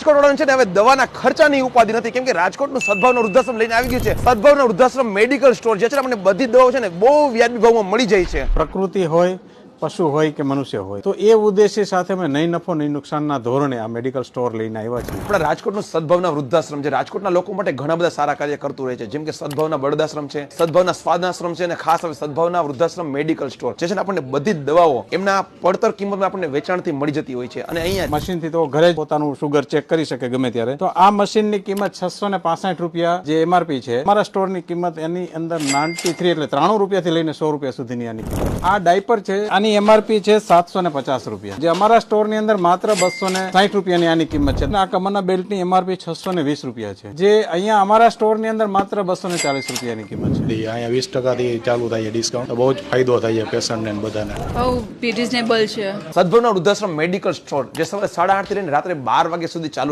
રાજકોટ છે ને હવે દવાના ખર્ચાની ઉપાધિ નથી. કેમ કે રાજકોટનું સદભાવનો વૃદ્ધાશ્રમ લઈને આવી છે. સદભાવના વૃદ્ધાશ્રમ મેડિકલ સ્ટોર જે છે બધી દવાઓ છે બહુ વ્યાજબી મળી જાય છે. પ્રકૃતિ હોય પશુ હોય કે મનુષ્ય હોય તો એ ઉદ્દેશ્ય સાથે અમે નહીં નફો નહીં નુકસાનના ધોરણે આ મેડિકલ સ્ટોર લઈને આવ્યા છીએ. આપણા રાજકોટનું સદભાવના વૃદ્ધાશ્રમ છે. રાજકોટના લોકો માટે ઘણા બધા સારા કાર્ય કરતું રહે છે. જેમ કે સદભાવના બળદાશ્રમ છે સદભાવના સ્વાદાશ્રમ છે અને ખાસ હવે સદભાવના વૃદ્ધાશ્રમ મેડિકલ સ્ટોર જે છે. ને આપણને બધી જ દવાઓ એમના પડતર કિંમતમાં આપણને વેચાણથી મળી જતી હોય છે. અને અહીંયા મશીનથી તો ઘરે જ પોતાનું શુગર ચેક કરી શકે ગમે ત્યારે. તો આ મશીનની કિંમત છસો ને પાસઠ રૂપિયા જે એમઆરપી છે અમારા સ્ટોરની કિંમત એની અંદર નાઇન્ટી થ્રી એટલે ત્રાણું રૂપિયાથી લઈને સો રૂપિયા સુધીની આની આ ડાયપર છે આની એમઆરપી છે સાતસો ને પચાસ રૂપિયા. જે અમારા સ્ટોરની અંદર માત્ર બસો ને સાઠ રૂપિયાની આની કિંમત છે. આ કમરના બેલ્ટની એમઆરપી છસો ને વીસ રૂપિયા છે. જે અહીંયા અમારા સ્ટોરની અંદર માત્ર બસો ને ચાલીસ રૂપિયાની કિંમત છે. અહીંયા વીસ ટકાથી ચાલુ થાય છે ડિસ્કાઉન્ટ બહુ જ ફાયદો થાય છે પેશન્ટને ને બધાને. બહુ રિઝનેબલ છે. સદભવના વૃદ્ધાશ્રમ મેડિકલ સ્ટોર જે સવારે સાડા આઠથી લઈને રાત્રે બાર વાગ્યા સુધી ચાલુ